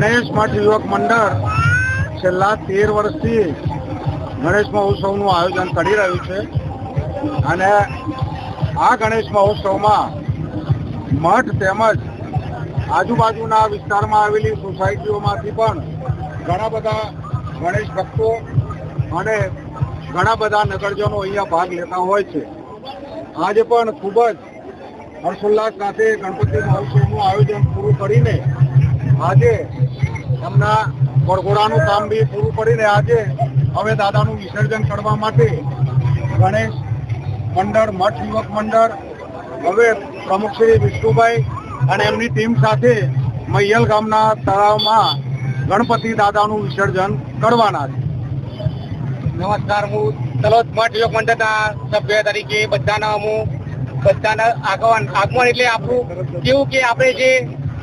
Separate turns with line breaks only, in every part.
ગણેશ મઠ યુવક મંડળ છેલ્લા તેર વર્ષથી ગણેશ મહોત્સવનું આયોજન કરી રહ્યું છે. અને આ ગણેશ મહોત્સવમાં મઠ તેમજ આજુબાજુના વિસ્તારમાં આવેલી સોસાયટીઓમાંથી પણ ઘણા બધા ગણેશ ભક્તો અને ઘણા બધા નગરજનો અહીંયા ભાગ લેતા હોય છે. આજે પણ ખૂબ જ હર્ષોલ્લાસ સાથે ગણપતિ મહોત્સવનું આયોજન પૂરું કરીને આજે એમના વરઘોડાનું કામ બી પૂરું કરીને આજે હવે દાદાનું વિસર્જન કરવા માટે ગણેશ મંડળ, મઠ યુવક મંડળ, હવે પ્રમુખ શ્રી વિષ્ણુભાઈ અને એમની ટીમ સાથે મૈયલ ગામના તળાવમાં ગણપતિ દાદાનું વિસર્જન કરવાના છે.
નમસ્કાર, હું તલોદ મઠ યુવક મંડળના સભ્ય તરીકે બધાના હું બધાના આગમન આગમન એટલે આપણું કેવું કે આપણે જે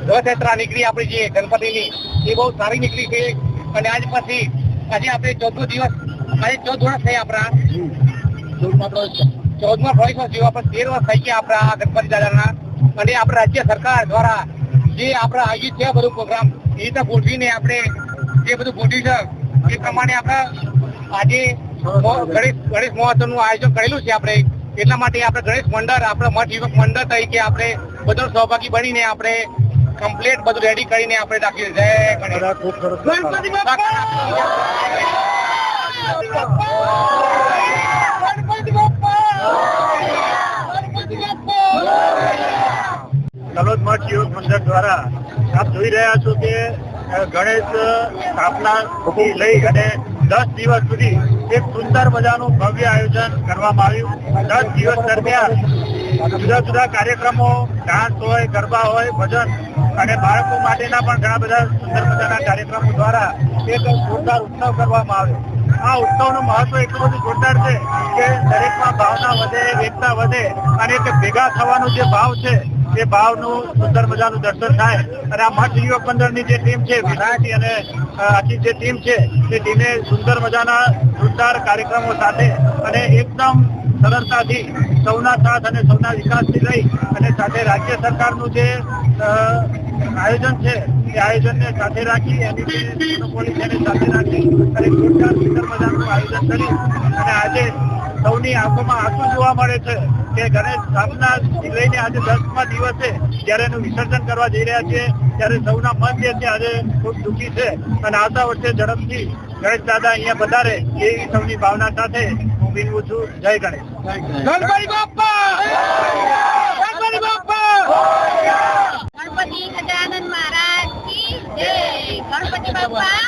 રથયાત્રા નીકળી આપણી જે ગણપતિની, એ બહુ સારી નીકળી છે. અને આજ પછી, આજે આપણે ચૌદમો દિવસ, આજે ચૌદ વર્ષ થયા આપણા. ચૌદમા વર્ષ જેવા પણ તેર વર્ષ થઈ ગયા આપણા ગણપતિ દાદાના. અને આપણા રાજ્ય સરકાર દ્વારા જે આપણા આયોજિત છે બધું પ્રોગ્રામ, એ રીતે ગોઠવીને આપણે જે બધું ગોઠવ્યું છે, એ પ્રમાણે આપણે આજે ગણેશ ગણેશ મહોત્સવનું આયોજન કરેલું છે આપણે. એટલા માટે આપણે ગણેશ મંડળ, આપણા મઠ યુવક મંડળ તરીકે આપણે બધો સહભાગી બનીને આપણે કમ્પ્લીટ બધું રેડી કરીને આપણે રાખીએ. જય
ખૂબ સરસ. તલોદ મઠ યુવક મંડળ દ્વારા. આપ જોઈ રહ્યા છો કે ગણેશ સ્થાપના લઈ અને દસ દિવસ સુધી એક સુંદર મજાનું ભવ્ય આયોજન કરવામાં આવ્યું. દસ દિવસ દરમિયાન જુદા જુદા કાર્યક્રમો, ડાન્સ હોય, ગરબા હોય, ભજન અને બાળકો માટેના પણ ઘણા બધા સુંદર મજાના કાર્યક્રમો દ્વારા એક જોરદાર ઉત્સવ કરવામાં આવ્યો આ ઉત્સવનું મહત્વ એટલું બધું જોરદાર છે કે દરેકમાં ભાવના વધે, એકતા વધે અને એક ભેગા થવાનો જે ભાવ છે એ ભાવનું સુંદર મજાનું દર્શન થાય. અને આ મઠ યુવક મંડળની જે ટીમ છે વિનાયકી અને આખી જે ટીમ છે તે ટીમે સુંદર મજાના જોરદાર કાર્યક્રમો સાથે અને એકદમ સરળતાથી સૌના સાથ અને સૌના વિકાસથી લઈ અને સાથે રાજ્ય સરકારનું જે આયોજન છે, એ આયોજનને સાથે રાખી એની પોલીસ સાથે રાખી અને જોરદાર સુંદર મજાનું આયોજન કર્યું. અને આજે સૌની આંખોમાં આંસુ જોવા મળે છે કે ગણેશ સ્થાપના લઈને આજે દસમા દિવસે જ્યારે એનું વિસર્જન કરવા જઈ રહ્યા છે ત્યારે સૌના મન જે છે આજે ખૂબ દુઃખી છે. અને આવતા વર્ષે ઝડપથી ગણેશ દાદા અહીંયા વધારે એવી સૌની ભાવના સાથે હું વિનવું છું. જય ગણેશ.
ગણપતિ બાપ્પા! ગણપતિ બાપ્પા!
ગણપતિ ગજાનન મહારાજ કી જય. ગણપતિ બાપા.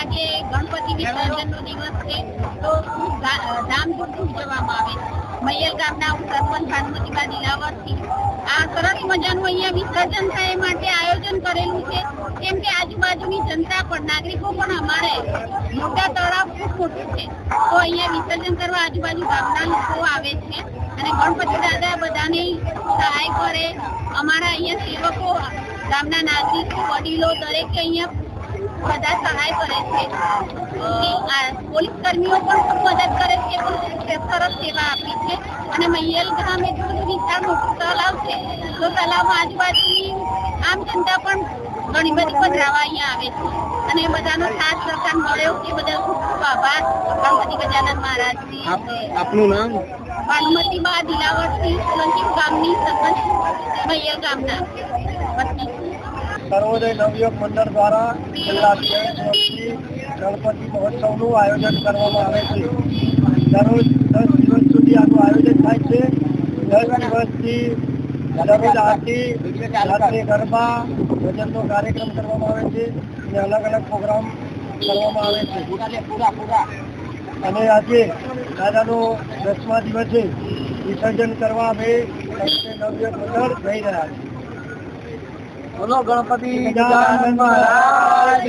આજે ગણપતિ વિસર્જનનો દિવસ છે, તો ખૂબ ધામધૂમથી ઉજવવામાં આવે છે. ગામના હું સરપંચ ભાનુમતીબા દિલાવરથી આ સરસ મજાનું અહીંયા વિસર્જન થાય માટે આયોજન કરેલું છે. કેમ કે આજુબાજુની જનતા પણ, નાગરિકો પણ અમારે મોટા તળાવ ખૂબ મોટું છે. તો અહીંયા વિસર્જન કરવા આજુબાજુ ગામના લોકો આવે છે અને ગણપતિ દાદા બધાને સહાય કરે. અમારા અહીંયા સેવકો, ગામના નાગરિકો, વડીલો દરેકે અહીંયા બધા સહાય કરે છે. પોલીસ કર્મીઓ પણ ખૂબ મદદ કરે છે સરસ સેવા આપી છે. અને મૈયલ ગામ એટલું વિશાળ મોટું તલાવ છે તો તલાવમાં આજુબાજુની આમ જનતા પણ ઘણી બધી પધરાવા અહીંયા આવે છે. અને બધાનો સાથ સહકાર મળ્યો એ બદલ ખૂબ ખૂબ આભાર. ગણપતિ ગજાનંદ મહારાજ
આપનું નામ?
ભાનુમતી બા દિલાવરથી સોલંકી ગામની સરપંચ મૈયર ગામના. વતની.
સર્વોદય નવયોગ મંડળ દ્વારા છેલ્લા બે વર્ષથી ગણપતિ મહોત્સવનું આયોજન કરવામાં આવે છે. દરરોજ દસ દિવસ સુધી આનું આયોજન થાય છે. દસ દિવસથી દરરોજ આરતી, રાત્રે ગરબા, ભજનનો કાર્યક્રમ કરવામાં આવે છે અને અલગ અલગ પ્રોગ્રામ કરવામાં આવે છે. અને આજે દાદાનો દસમા દિવસે વિસર્જન કરવા અમે નવયુવક મંડળ જઈ રહ્યા છીએ.
બોલો ગણપતિ
મહારાજ!